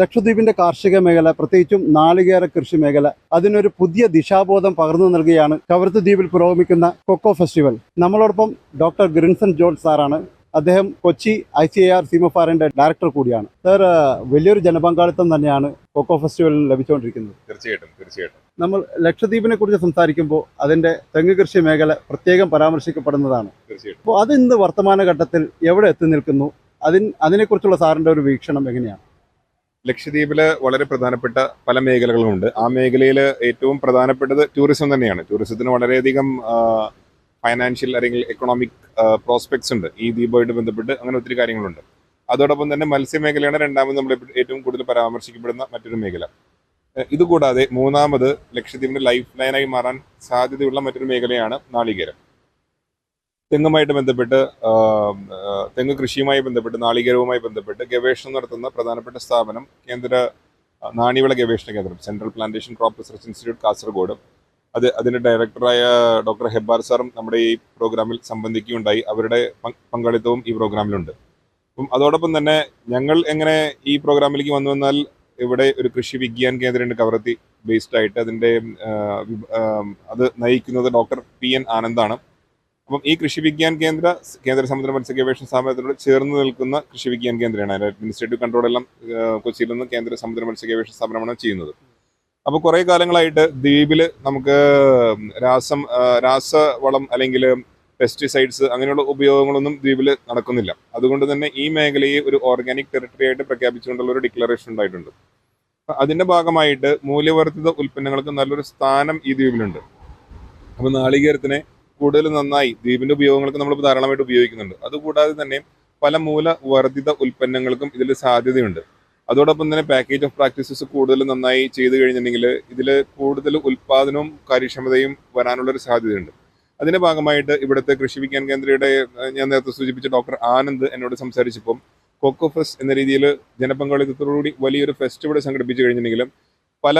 ലക്ഷദ്വീപിന്റെ കാർഷിക മേഖല പ്രത്യേകിച്ചും നാളികേര കൃഷി മേഖല അതിനൊരു പുതിയ ദിശാബോധം പകർന്നു നൽകുകയാണ് കവരത്ത് ദ്വീപിൽ പുരോഗമിക്കുന്ന കൊക്കോ ഫെസ്റ്റിവൽ. നമ്മളോടൊപ്പം ഡോക്ടർ ഗ്രിൻസൺ ജോൺ സാറാണ്. അദ്ദേഹം Kochi I C I R സീമഫാറിന്റെ director കൂടിയാണ്. സർ വലിയൊരു ജനപങ്കാളിത്തം തന്നെയാണ് കൊക്കോ ഫെസ്റ്റിവലിൽ ലഭിച്ചുകൊണ്ടിരിക്കുന്നത്. തീർച്ചയായിട്ടും തീർച്ചയായിട്ടും. നമ്മൾ ലക്ഷദ്വീപിനെ കുറിച്ച് സംസാരിക്കുമ്പോൾ അതിന്റെ തെങ്ങ് കൃഷി മേഖല പ്രത്യേകം പരാമർശിക്കപ്പെടുന്നതാണ്. തീർച്ചയായിട്ടും. അപ്പോൾ അത് ഇന്ന് വർത്തമാനഘട്ടത്തിൽ എവിടെ എത്തി നിൽക്കുന്നു? അതിന് അതിനെക്കുറിച്ചുള്ള സാറിന്റെ ഒരു വീക്ഷണം എങ്ങനെയാണ്? ലക്ഷദ്വീപിൽ വളരെ പ്രധാനപ്പെട്ട പല മേഖലകളുമുണ്ട്. ആ മേഖലയിൽ ഏറ്റവും പ്രധാനപ്പെട്ടത് ടൂറിസം തന്നെയാണ്. ടൂറിസത്തിന് വളരെയധികം ഫൈനാൻഷ്യൽ അല്ലെങ്കിൽ എക്കണോമിക് പ്രോസ്പെക്ട്സ് ഉണ്ട്. ഈ ദ്വീപുമായിട്ട് ബന്ധപ്പെട്ട് അങ്ങനെ ഒത്തിരി കാര്യങ്ങളുണ്ട്. അതോടൊപ്പം തന്നെ മത്സ്യമേഖലയാണ് രണ്ടാമത് നമ്മൾ ഏറ്റവും കൂടുതൽ പരാമർശിക്കപ്പെടുന്ന മറ്റൊരു മേഖല. ഇതുകൂടാതെ മൂന്നാമത് ലക്ഷദ്വീപിന്റെ ലൈഫ് ലൈനായി മാറാൻ സാധ്യതയുള്ള മറ്റൊരു മേഖലയാണ് നാളികേരം. തെങ്ങുമായിട്ട് ബന്ധപ്പെട്ട് തെങ്ങ് കൃഷിയുമായി ബന്ധപ്പെട്ട് നാളികേരവുമായി ബന്ധപ്പെട്ട് ഗവേഷണം നടത്തുന്ന പ്രധാനപ്പെട്ട സ്ഥാപനം കേന്ദ്ര നാണ്യവിള ഗവേഷണ കേന്ദ്രം central plantation crop research institute Kasaragod. അത് അതിന്റെ ഡയറക്ടറായ ഡോക്ടർ ഹെബ്ബാർ സാറും നമ്മുടെ ഈ പ്രോഗ്രാമിൽ സംബന്ധിക്കുകയുണ്ടായി. അവരുടെ പങ്ക് പങ്കാളിത്തവും ഈ പ്രോഗ്രാമിലുണ്ട്. അപ്പം അതോടൊപ്പം തന്നെ ഞങ്ങൾ എങ്ങനെ ഈ പ്രോഗ്രാമിലേക്ക് വന്നു വന്നാൽ ഇവിടെ ഒരു കൃഷി വിജ്ഞാൻ കേന്ദ്രമുണ്ട് കവറത്തി ബേസ്ഡ് ആയിട്ട് ആഹ്, അത് നയിക്കുന്നത് ഡോക്ടർ പി എൻ ആനന്ദാണ്. അപ്പം ഈ കൃഷി വിജ്ഞാൻ കേന്ദ്ര കേന്ദ്ര സമുദ്ര മത്സ്യ ഗവേഷണ സ്ഥാപനത്തിനോട് ചേർന്ന് നിൽക്കുന്ന കൃഷി വിജ്ഞാൻ കേന്ദ്രമാണ്. അതിന്റെ അഡ്മിനിസ്ട്രേറ്റീവ് കൺട്രോൾ എല്ലാം കൊച്ചിയിൽ നിന്ന് കേന്ദ്ര സമുദ്ര മത്സ്യ ഗവേഷണ സ്ഥാപനമാണ് ചെയ്യുന്നത്. അപ്പോൾ കുറേ കാലങ്ങളായിട്ട് ദ്വീപിൽ നമുക്ക് രാസം രാസവളം അല്ലെങ്കിൽ പെസ്റ്റിസൈഡ്സ് അങ്ങനെയുള്ള ഉപയോഗങ്ങളൊന്നും ദ്വീപിൽ നടക്കുന്നില്ല. അതുകൊണ്ട് തന്നെ ഈ മേഖലയെ ഒരു ഓർഗാനിക് ടെറിട്ടറി ആയിട്ട് പ്രഖ്യാപിച്ചുകൊണ്ടുള്ള ഒരു ഡിക്ലറേഷൻ ഉണ്ടായിട്ടുണ്ട്. അതിന്റെ ഭാഗമായിട്ട് മൂല്യവർദ്ധിത ഉൽപ്പന്നങ്ങൾക്ക് നല്ലൊരു സ്ഥാനം ഈ ദ്വീപിലുണ്ട്. അപ്പോൾ നാളികേരത്തിനെ കൂടുതൽ നന്നായി ദ്വീപിന്റെ ഉപയോഗങ്ങൾക്ക് നമ്മൾ ധാരാളമായിട്ട് ഉപയോഗിക്കുന്നുണ്ട്. അതുകൂടാതെ തന്നെ പല മൂല വർദ്ധിത ഉൽപ്പന്നങ്ങൾക്കും ഇതിൽ സാധ്യതയുണ്ട്. അതോടൊപ്പം തന്നെ പാക്കേജ് ഓഫ് പ്രാക്ടീസസ് കൂടുതൽ നന്നായി ചെയ്തു കഴിഞ്ഞിട്ടുണ്ടെങ്കിൽ ഇതിൽ കൂടുതൽ ഉൽപാദനവും കാര്യക്ഷമതയും വരാനുള്ളൊരു സാധ്യതയുണ്ട്. അതിന്റെ ഭാഗമായിട്ട് ഇവിടുത്തെ കൃഷി വിജ്ഞാൻ കേന്ദ്രയുടെ ഞാൻ നേരത്തെ സൂചിപ്പിച്ച ഡോക്ടർ ആനന്ദ് എന്നോട് സംസാരിച്ചപ്പോൾ കൊക്കോ ഫെസ്റ്റ് എന്ന രീതിയിൽ ജനപങ്കാളിത്തത്തോടുകൂടി വലിയൊരു ഫെസ്റ്റ് ഇവിടെ സംഘടിപ്പിച്ചു കഴിഞ്ഞിട്ടുണ്ടെങ്കിലും പല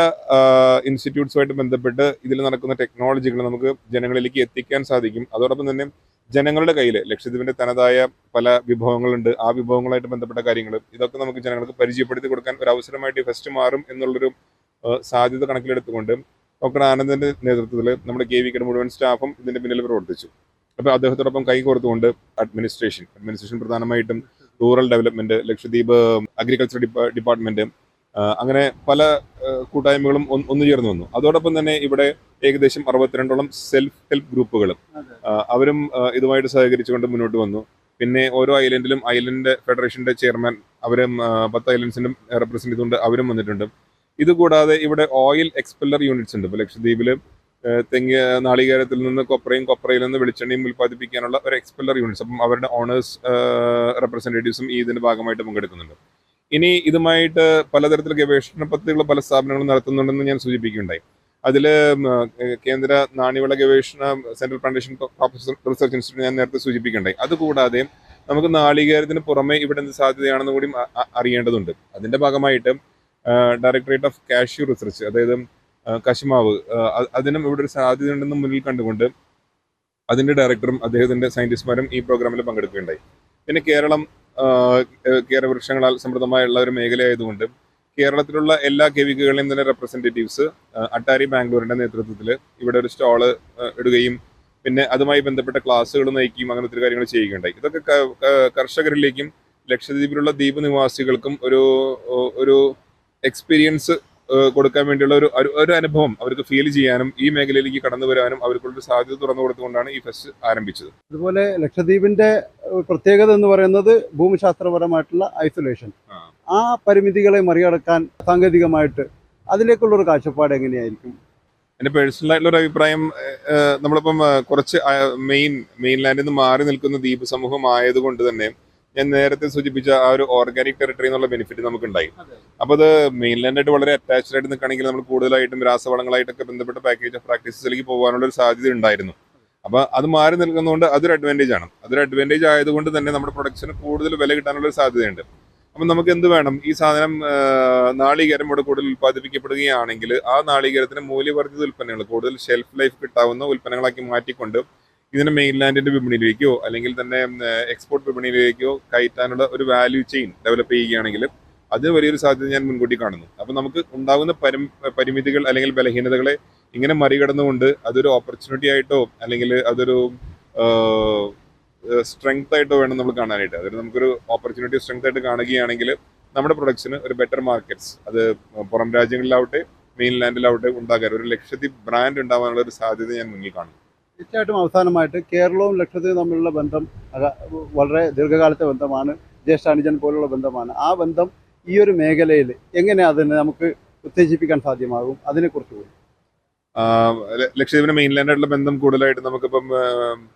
ഇൻസ്റ്റിറ്റ്യൂട്ട്സുമായിട്ട് ബന്ധപ്പെട്ട് ഇതിൽ നടക്കുന്ന ടെക്നോളജികൾ നമുക്ക് ജനങ്ങളിലേക്ക് എത്തിക്കാൻ സാധിക്കും. അതോടൊപ്പം തന്നെ ജനങ്ങളുടെ കയ്യിൽ ലക്ഷദ്വീപിന്റെ തനതായ പല വിഭവങ്ങളുണ്ട്. ആ വിഭവങ്ങളായിട്ട് ബന്ധപ്പെട്ട കാര്യങ്ങൾ ഇതൊക്കെ നമുക്ക് ജനങ്ങൾക്ക് പരിചയപ്പെടുത്തി കൊടുക്കാൻ ഒരു അവസരമായിട്ട് ഫെസ്റ്റ് മാറും എന്നുള്ളൊരു സാധ്യത കണക്കിലെടുത്തുകൊണ്ട് ഡോക്ടർ ആനന്ദിന്റെ നേതൃത്വത്തിൽ നമ്മുടെ കെ വിക്കയുടെ മുഴുവൻ സ്റ്റാഫും ഇതിന്റെ പിന്നിൽ പ്രവർത്തിച്ചു. അപ്പോൾ അദ്ദേഹത്തോടൊപ്പം കൈകോർത്തുകൊണ്ട് അഡ്മിനിസ്ട്രേഷൻ അഡ്മിനിസ്ട്രേഷൻ പ്രധാനമായിട്ടും rural development Lakshadweep agriculture department അങ്ങനെ പല കൂട്ടായ്മകളും ഒന്ന് ചേർന്ന് വന്നു. അതോടൊപ്പം തന്നെ ഇവിടെ ഏകദേശം അറുപത്തിരണ്ടോളം സെൽഫ് ഹെൽപ്പ് ഗ്രൂപ്പുകളും അവരും ഇതുമായിട്ട് സഹകരിച്ചുകൊണ്ട് മുന്നോട്ട് വന്നു. പിന്നെ ഓരോ ഐലൻഡിലും ഐലൻഡ് ഫെഡറേഷന്റെ ചെയർമാൻ അവരും പത്ത് ഐലൻഡ്സിനും റെപ്രസെന്റ് ചെയ്തുകൊണ്ട് അവരും വന്നിട്ടുണ്ട്. ഇതുകൂടാതെ ഇവിടെ ഓയിൽ എക്സ്പെല്ലർ യൂണിറ്റ്സ് ഉണ്ട്. ഇപ്പോൾ ലക്ഷദ്വീപിൽ തെങ്ങ് നാളികേരത്തിൽ നിന്ന് കൊപ്രയും കൊപ്രയിൽ നിന്ന് വെളിച്ചെണ്ണയും ഉൽപ്പാദിപ്പിക്കാനുള്ള ഒരു എക്സ്പെല്ലർ യൂണിറ്റ്സ് അപ്പം അവരുടെ ഓണേഴ്സ് റെപ്രസെന്റേറ്റീവ്സും ഈ ഇതിന്റെ ഭാഗമായിട്ട് പങ്കെടുക്കുന്നുണ്ട്. ഇനി ഇതുമായിട്ട് പലതരത്തിൽ ഗവേഷണ പദ്ധതികൾ പല സ്ഥാപനങ്ങളും നടത്തുന്നുണ്ടെന്ന് ഞാൻ സൂചിപ്പിക്കുകയുണ്ടായി. അതിൽ കേന്ദ്ര നാണ്യവിള ഗവേഷണ സെൻട്രൽ പ്ലാന്റേഷൻ റിസർച്ച് ഇൻസ്റ്റിറ്റ്യൂട്ട് ഞാൻ നേരത്തെ സൂചിപ്പിക്കുകയുണ്ടായി. അതുകൂടാതെ നമുക്ക് നാളികേരത്തിന് പുറമെ ഇവിടെ എന്ത് സാധ്യതയാണെന്ന് കൂടി അറിയേണ്ടതുണ്ട്. അതിന്റെ ഭാഗമായിട്ട് ഡയറക്ടറേറ്റ് ഓഫ് കാഷ്യു റിസർച്ച് അതായത് കശുമാവ് അതിനും ഇവിടെ ഒരു സാധ്യതയുണ്ടെന്ന് മുന്നിൽ കണ്ടുകൊണ്ട് അതിന്റെ ഡയറക്ടറും അദ്ദേഹത്തിന്റെ സയന്റിസ്റ്റുമാരും ഈ പ്രോഗ്രാമിൽ പങ്കെടുക്കുകയുണ്ടായി. പിന്നെ കേരളം കേരവൃക്ഷങ്ങളാൽ സമൃദ്ധമായുള്ള ഒരു മേഖലയായതുകൊണ്ട് കേരളത്തിലുള്ള എല്ലാ കെവിക്കുകളെയും തന്നെ റെപ്രസെന്റേറ്റീവ്സ് അട്ടാരി ബാംഗ്ലൂരിന്റെ നേതൃത്വത്തിൽ ഇവിടെ ഒരു സ്റ്റാൾ ഇടുകയും പിന്നെ അതുമായി ബന്ധപ്പെട്ട ക്ലാസ്സുകൾ നയിക്കുകയും അങ്ങനെ ഒത്തിരി കാര്യങ്ങൾ ചെയ്യുകയുണ്ടായി. ഇതൊക്കെ കർഷകരിലേക്കും ലക്ഷദ്വീപിലുള്ള ദ്വീപ് നിവാസികൾക്കും ഒരു ഒരു എക്സ്പീരിയൻസ് കൊടുക്കാൻ വേണ്ടിയുള്ള ഒരു ഒരു- അനുഭവം അവർക്ക് ഫീൽ ചെയ്യാനും ഈ മേഖലയിലേക്ക് കടന്നു വരാനും അവർക്കുള്ളൊരു സാധ്യത തുറന്നു കൊടുത്തുകൊണ്ടാണ് ഈ ഫെസ്റ്റ് ആരംഭിച്ചത്. അതുപോലെ ലക്ഷദ്വീപിന്റെ പ്രത്യേകത എന്ന് പറയുന്നത് ഭൂമിശാസ്ത്രപരമായിട്ടുള്ള ഐസൊലേഷൻ ആ. പരിമിതികളെ മറികടക്കാൻ സാങ്കേതികമായിട്ട് അതിലേക്കുള്ള ഒരു കാഴ്ചപ്പാട് എങ്ങനെയായിരിക്കും? എന്റെ പേഴ്സണൽ ആയിട്ടുള്ള ഒരു അഭിപ്രായം നമ്മളിപ്പം കുറച്ച് മെയിൻ മെയിൻ ലാൻഡിൽ നിന്ന് മാറി നിൽക്കുന്ന ദ്വീപ് സമൂഹം ആയതുകൊണ്ട് തന്നെ ഞാൻ നേരത്തെ സൂചിപ്പിച്ച ആ ഒരു ഓർഗാനിക് ടെറിട്ടറി എന്നുള്ള ബെനിഫിറ്റ് നമുക്ക് ഉണ്ടായി അപ്പോൾ അത് മെയിൻലാൻഡായിട്ട് വളരെ അറ്റാച്ച്ഡ് ആയിട്ട് നിൽക്കുകയാണെങ്കിൽ നമ്മൾ കൂടുതലായിട്ടും രാസവളങ്ങളായിട്ടൊക്കെ ബന്ധപ്പെട്ട പാക്കേജ് ഓഫ് പ്രാക്ടീസസിലേക്ക് പോകാനുള്ള ഒരു സാധ്യത ഉണ്ടായിരുന്നു. അപ്പോൾ അത് മാറി നിൽക്കുന്നതുകൊണ്ട് അതൊരു അഡ്വാന്റേജ് ആണ്. അതൊരു അഡ്വാന്റേജ് ആയതുകൊണ്ട് തന്നെ നമ്മുടെ പ്രൊഡക്ഷന് കൂടുതൽ വില കിട്ടാനുള്ള ഒരു സാധ്യതയുണ്ട്. അപ്പം നമുക്ക് എന്ത് വേണം? ഈ സാധനം നാളികേരം ഇവിടെ കൂടുതൽ ഉൽപ്പാദിപ്പിക്കപ്പെടുകയാണെങ്കിൽ ആ നാളികേരത്തിന് മൂല്യവർദ്ധിത ഉൽപ്പന്നങ്ങൾ കൂടുതൽ ഷെൽഫ് ലൈഫ് കിട്ടാവുന്ന ഉൽപ്പന്നങ്ങളാക്കി മാറ്റിക്കൊണ്ട് ഇതിനെ മെയിൻലാൻഡിന്റെ വിപണിയിലേക്കോ അല്ലെങ്കിൽ തന്നെ എക്സ്പോർട്ട് വിപണിയിലേക്കോ കയറ്റാനുള്ള ഒരു വാല്യൂ ചെയിൻ ഡെവലപ്പ് ചെയ്യുകയാണെങ്കിൽ അത് വലിയൊരു സാധ്യത ഞാൻ മുൻകൂട്ടി കാണുന്നു. അപ്പൊ നമുക്ക് ഉണ്ടാകുന്ന പരി പരിമിതികൾ അല്ലെങ്കിൽ ബലഹീനതകളെ ഇങ്ങനെ മറികടന്നുകൊണ്ട് അതൊരു ഓപ്പർച്യൂണിറ്റി ആയിട്ടോ അല്ലെങ്കിൽ അതൊരു സ്ട്രെങ്ത് ആയിട്ടോ വേണം നമ്മൾ കാണാനായിട്ട്. അതൊരു നമുക്കൊരു ഓപ്പർച്യൂണിറ്റി സ്ട്രെങ്ത് ആയിട്ട് കാണുകയാണെങ്കിൽ നമ്മുടെ പ്രൊഡക്ട്സിന് ഒരു ബെറ്റർ മാർക്കറ്റ്സ് അത് പുറം രാജ്യങ്ങളിലാവട്ടെ മെയിൻ ലാൻഡിലാവട്ടെ ഉണ്ടാകാൻ ഒരു ലക്ഷദ്വീപ് ബ്രാൻഡ് ഉണ്ടാവാനുള്ള ഒരു സാധ്യത ഞാൻ മുന്നിൽ കാണുന്നു. തീർച്ചയായിട്ടും അവസാനമായിട്ട് കേരളവും ലക്ഷദ്വീപും തമ്മിലുള്ള ബന്ധം വളരെ ദീർഘകാലത്തെ ബന്ധമാണ്. ജ്യേഷ്ഠാനുജൻ പോലുള്ള ബന്ധമാണ്. ആ ബന്ധം ഈ ഒരു മേഖലയിൽ എങ്ങനെ അതിനെ നമുക്ക് ഉത്തേജിപ്പിക്കാൻ സാധ്യമാകും? അതിനെക്കുറിച്ച് കൂടി. ലക്ഷദ്വീപിന് മെയിൻലാൻഡായിട്ടുള്ള ബന്ധം കൂടുതലായിട്ട് നമുക്കിപ്പം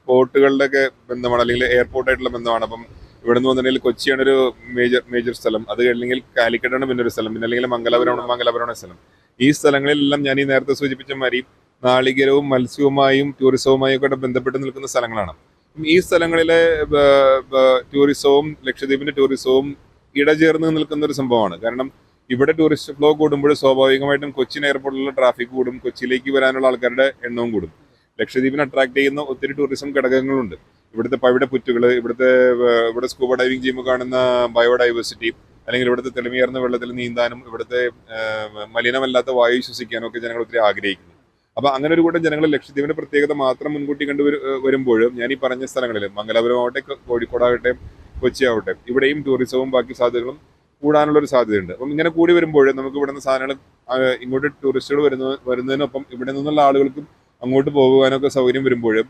പോർട്ടുകളുടെ ഒക്കെ ബന്ധമാണ് അല്ലെങ്കിൽ എയർപോർട്ടായിട്ടുള്ള ബന്ധമാണ്. അപ്പം ഇവിടെ നിന്ന് വന്നിട്ടുണ്ടെങ്കിൽ കൊച്ചിയാണ് ഒരു മേജർ മേജർ സ്ഥലം. അത് അല്ലെങ്കിൽ കാലിക്കറ്റാണ് പിന്നെ ഒരു സ്ഥലം. പിന്നെ അല്ലെങ്കിൽ മംഗലാപുരമാണ് മംഗലാപുരമാണ് സ്ഥലം. ഈ സ്ഥലങ്ങളിലെല്ലാം ഞാൻ ഈ നേരത്തെ സൂചിപ്പിച്ച മാതിരി നാളികേരവും മത്സ്യവുമായും ടൂറിസവുമായും ഒക്കെ ബന്ധപ്പെട്ട് നിൽക്കുന്ന സ്ഥലങ്ങളാണ്. ഈ സ്ഥലങ്ങളിലെ ടൂറിസവും ലക്ഷദ്വീപിന്റെ ടൂറിസവും ഇടചേർന്ന് നിൽക്കുന്ന ഒരു സംഭവമാണ്. കാരണം ഇവിടെ ടൂറിസ്റ്റ് ഫ്ലോ കൂടുമ്പോൾ സ്വാഭാവികമായിട്ടും കൊച്ചിൻ എയർപോർട്ടിലുള്ള ട്രാഫിക് കൂടും കൊച്ചിയിലേക്ക് വരാനുള്ള ആൾക്കാരുടെ എണ്ണവും കൂടും. ലക്ഷദ്വീപിനെ അട്രാക്ട് ചെയ്യുന്ന ഒത്തിരി ടൂറിസം ഘടകങ്ങളുണ്ട്. ഇവിടുത്തെ പവിട പുറ്റുകൾ ഇവിടുത്തെ ഇവിടെ സ്കൂബ ഡൈവിംഗ് ചെയ്യുമ്പോൾ കാണുന്ന ബയോഡൈവേഴ്സിറ്റി അല്ലെങ്കിൽ ഇവിടുത്തെ തെളിമയേർന്ന വെള്ളത്തിൽ നീന്താനും ഇവിടുത്തെ മലിനമല്ലാത്ത വായു ശ്വസിക്കാനും ഒക്കെ ജനങ്ങൾ ഒത്തിരി ആഗ്രഹിക്കുന്നു. അപ്പൊ അങ്ങനെ ഒരു കൂട്ടം ജനങ്ങൾ ലക്ഷദ്വീപിന്റെ പ്രത്യേകത മാത്രം മുൻകൂട്ടി കണ്ടു വരുമ്പോൾ ഞാൻ ഈ പറഞ്ഞ സ്ഥലങ്ങളിൽ മംഗലാപുരം ആവട്ടെ കോഴിക്കോടാവട്ടെ കൊച്ചി ആവട്ടെ ഇവിടെയും ടൂറിസവും ബാക്കി സാധ്യതകളും കൂടാനുള്ള ഒരു സാധ്യതയുണ്ട്. അപ്പം ഇങ്ങനെ കൂടി വരുമ്പോൾ നമുക്ക് ഇവിടുന്ന് സാധനങ്ങൾ ഇങ്ങോട്ട് ടൂറിസ്റ്റുകൾ വരുന്ന വരുന്നതിനൊപ്പം ഇവിടെ നിന്നുള്ള ആളുകൾക്കും അങ്ങോട്ട് പോകുവാനൊക്കെ സൗകര്യം വരുമ്പോഴും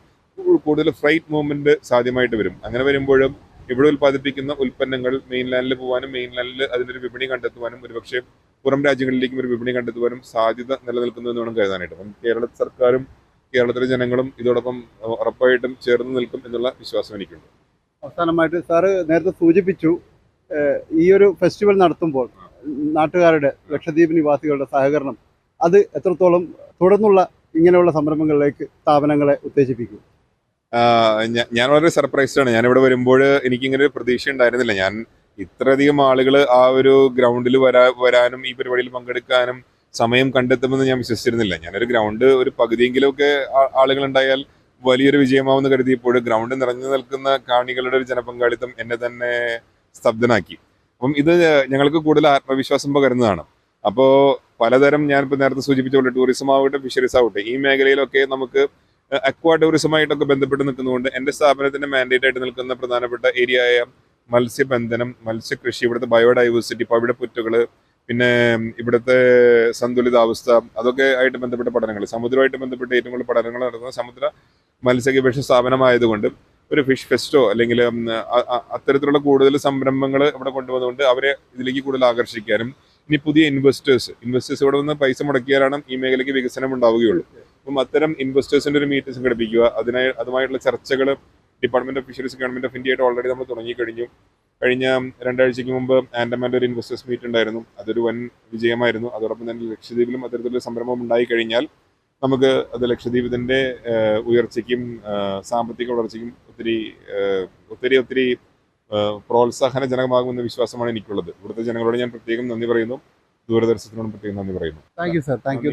കൂടുതൽ ഫ്ലൈറ്റ് മൂവ്മെന്റ് സാധ്യമായിട്ട് വരും. അങ്ങനെ വരുമ്പോഴും ഇവിടെ ഉൽപ്പാദിപ്പിക്കുന്ന ഉൽപ്പന്നങ്ങൾ മെയിൻലാൻഡിൽ പോകാനും മെയിൻലാൻഡിൽ അതിനൊരു വിപണി കണ്ടെത്തുവാനും ഒരുപക്ഷെ പുറം രാജ്യങ്ങളിലേക്കും ഒരു വിപണി കണ്ടെത്തുവാനും സാധ്യത നിലനിൽക്കുന്നു എന്ന് വേണം കരുതാനായിട്ട്. അപ്പം കേരള സർക്കാരും കേരളത്തിലെ ജനങ്ങളും ഇതോടൊപ്പം ഉറപ്പായിട്ടും ചേർന്ന് നിൽക്കും എന്നുള്ള വിശ്വാസം എനിക്കുണ്ട്. അവസാനമായിട്ട് സാറ് നേരത്തെ സൂചിപ്പിച്ചു ഈ ഒരു ഫെസ്റ്റിവൽ നടത്തുമ്പോൾ നാട്ടുകാരുടെ ലക്ഷദ്വീപ് നിവാസികളുടെ സഹകരണം അത് എത്രത്തോളം തുടർന്നുള്ള ഇങ്ങനെയുള്ള സംരംഭങ്ങളിലേക്ക് സ്ഥാപനങ്ങളെ ഉത്തേജിപ്പിക്കും? ഞാൻ വളരെ സർപ്രൈസ്ഡാണ് ഞാനിവിടെ വരുമ്പോൾ എനിക്കിങ്ങനെ ഒരു പ്രതീക്ഷ ഉണ്ടായിരുന്നില്ല. ഞാൻ ഇത്രയധികം ആളുകൾ ആ ഒരു ഗ്രൗണ്ടിൽ വരാ വരാനും ഈ പരിപാടിയിൽ പങ്കെടുക്കാനും സമയം കണ്ടെത്തുമെന്ന് ഞാൻ വിശ്വസിച്ചിരുന്നില്ല. ഞാനൊരു ഗ്രൗണ്ട് ഒരു പകുതിയെങ്കിലും ഒക്കെ ആളുകൾ ഉണ്ടായാൽ വലിയൊരു വിജയമാവെന്ന് കരുതിയപ്പോൾ ഗ്രൗണ്ട് നിറഞ്ഞു നിൽക്കുന്ന കാണികളുടെ ഒരു ജനപങ്കാളിത്തം എന്നെ തന്നെ സ്തബ്ധനാക്കി. അപ്പം ഇത് ഞങ്ങൾക്ക് കൂടുതൽ ആത്മവിശ്വാസം പകരുന്നതാണ്. അപ്പോൾ പലതരം ഞാനിപ്പോൾ നേരത്തെ സൂചിപ്പിച്ച പോലെ ടൂറിസം ആവട്ടെ ഫിഷറീസ് ആവട്ടെ ഈ മേഖലയിലൊക്കെ നമുക്ക് അക്വാ ടൂറിസമായിട്ടൊക്കെ ബന്ധപ്പെട്ട് നിൽക്കുന്നതുകൊണ്ട് എന്റെ സ്ഥാപനത്തിന്റെ മാൻഡേറ്റ് ആയിട്ട് നിൽക്കുന്ന പ്രധാനപ്പെട്ട ഏരിയ ആയ മത്സ്യബന്ധനം മത്സ്യകൃഷി ഇവിടുത്തെ ബയോഡൈവേഴ്സിറ്റി പവിഴപ്പുറ്റുകൾ പിന്നെ ഇവിടുത്തെ സന്തുലിതാവസ്ഥ അതൊക്കെ ആയിട്ട് ബന്ധപ്പെട്ട പഠനങ്ങൾ. സമുദ്രമായിട്ട് ബന്ധപ്പെട്ട് ഏറ്റവും കൂടുതൽ പഠനങ്ങൾ നടത്തുന്ന സമുദ്ര മത്സ്യ ഗവേഷണ സ്ഥാപനമായതുകൊണ്ട് ഒരു ഫിഷ് ഫെസ്റ്റോ അല്ലെങ്കിൽ അത്തരത്തിലുള്ള കൂടുതൽ സംരംഭങ്ങൾ ഇവിടെ കൊണ്ടുവന്നുകൊണ്ട് അവരെ ഇതിലേക്ക് കൂടുതൽ ആകർഷിക്കാനും ഇനി പുതിയ ഇൻവെസ്റ്റേഴ്സ് ഇൻവെസ്റ്റേഴ്സ് ഇവിടെ വന്ന് പൈസ മുടക്കിയാലാണ് ഈ മേഖലയ്ക്ക് വികസനം ഉണ്ടാവുകയുള്ളൂ. അപ്പം അത്തരം ഇൻവെസ്റ്റേഴ്സിന്റെ ഒരു മീറ്റ് സംഘടിപ്പിക്കുക അതിനായി അതുമായിട്ടുള്ള ചർച്ചകൾ department of fisheries government of ഇന്ത്യയായിട്ട് already നമ്മൾ തുടങ്ങിക്കഴിഞ്ഞു. കഴിഞ്ഞ രണ്ടാഴ്ചയ്ക്ക് മുമ്പ് ആൻഡമാന്റെ ഒരു ഇൻവെസ്റ്റേഴ്സ് മീറ്റ് ഉണ്ടായിരുന്നു. അതൊരു വൻ വിജയമായിരുന്നു. അതോടൊപ്പം തന്നെ ലക്ഷദ്വീപിലും അത്തരത്തിലൊരു സംരംഭം ഉണ്ടായി കഴിഞ്ഞാൽ നമുക്ക് അത് ലക്ഷദ്വീപിന്റെ ഉയർച്ചയ്ക്കും സാമ്പത്തിക വളർച്ചയ്ക്കും ഒത്തിരി ഒത്തിരി ഒത്തിരി പ്രോത്സാഹനജനകമാകുമെന്ന വിശ്വാസമാണ് എനിക്കുള്ളത്. ഇവിടുത്തെ ജനങ്ങളോട് ഞാൻ പ്രത്യേകം നന്ദി പറയുന്നു. ദൂരദർശനത്തിനോട് പ്രത്യേകം നന്ദി പറയുന്നു. Thank you sir thank you